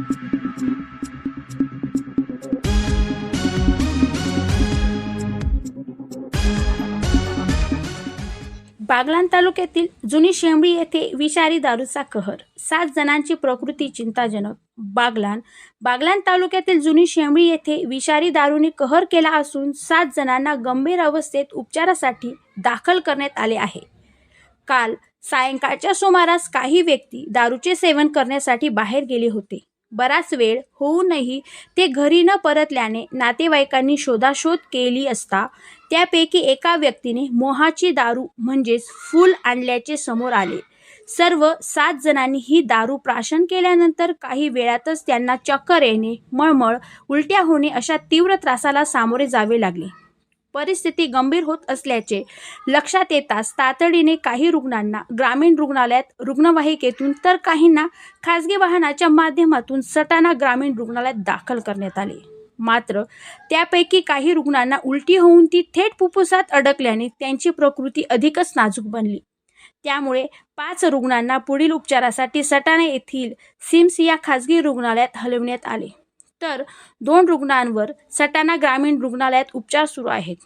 बागलान तालुक्यातील जुनी शेंबळी येथे विषारी दारूचा कहर. सात जणांची प्रकृती चिंताजनक. बागलान बागलान तालुक्यातील जुनी शेंबळी येथे विषारी दारूने कहर केला असून सात जणांना गंभीर अवस्थेत उपचारासाठी दाखल करण्यात आले आहे. काल सायंकाळच्या सुमारास काही व्यक्ती दारूचे सेवन करण्यासाठी बाहेर गेले होते. बराच वेळ होऊनही ते घरी न परतल्याने नातेवाईकांनी शोधाशोध केली असता त्यापैकी एका व्यक्तीने मोहाची दारू म्हणजेच फूल आणल्याचे समोर आले. सर्व सात जणांनी ही दारू प्राशन केल्यानंतर काही वेळातच त्यांना चक्कर येणे मळमळ उलट्या होणे अशा तीव्र त्रासाला सामोरे जावे लागले. परिस्थिती गंभीर होत असल्याचे लक्षात येताच तातडीने काही रुग्णांना ग्रामीण रुग्णालयात रुग्णवाहिकेतून तर काहींना खासगी वाहनाच्या माध्यमातून सटाणा ग्रामीण रुग्णालयात दाखल करण्यात आले. मात्र त्यापैकी काही रुग्णांना उलटी होऊन ती थेट फुफ्फुसात अडकल्याने त्यांची प्रकृती अधिकच नाजूक बनली. त्यामुळे पाच रुग्णांना पुढील उपचारासाठी सटाणा येथील सिम्स या खासगी रुग्णालयात हलवण्यात आले. तर दोन रुग्णांवर सटाणा ग्रामीण रुग्णालयात उपचार सुरू आहेत.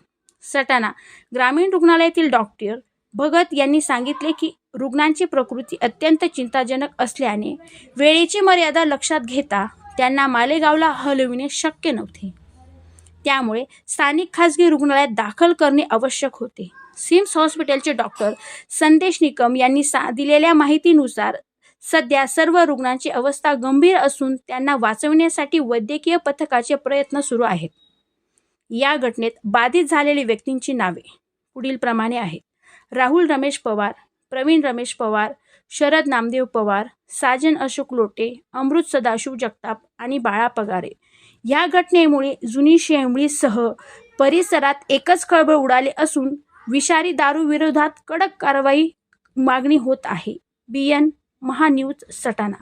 सटाणा ग्रामीण रुग्णालयातील डॉक्टर भगत यांनी सांगितले की रुग्णांची प्रकृती अत्यंत चिंताजनक असल्याने वेळेची मर्यादा लक्षात घेता त्यांना मालेगावला हलविणे शक्य नव्हते. त्यामुळे स्थानिक खासगी रुग्णालयात दाखल करणे आवश्यक होते. सिम्स हॉस्पिटलचे डॉक्टर संदेश निकम यांनी सा दिलेल्या माहितीनुसार सध्या सर्व रुग्णांची अवस्था गंभीर असून त्यांना वाचवण्यासाठी वैद्यकीय पथकाचे प्रयत्न सुरू आहेत. या घटनेत बाधित झालेली व्यक्तींची नावे पुढील प्रमाणे आहेत. राहुल रमेश पवार प्रवीण रमेश पवार शरद नामदेव पवार साजन अशोक लोटे अमृत सदाशिव जगताप आणि बाळा पगारे. या घटनेमुळे जुनी शेंबळीसह परिसरात एकच खळबळ उडाले असून विषारी दारू विरोधात कडक कारवाई मागणी होत आहे. B N MahaNews Satana.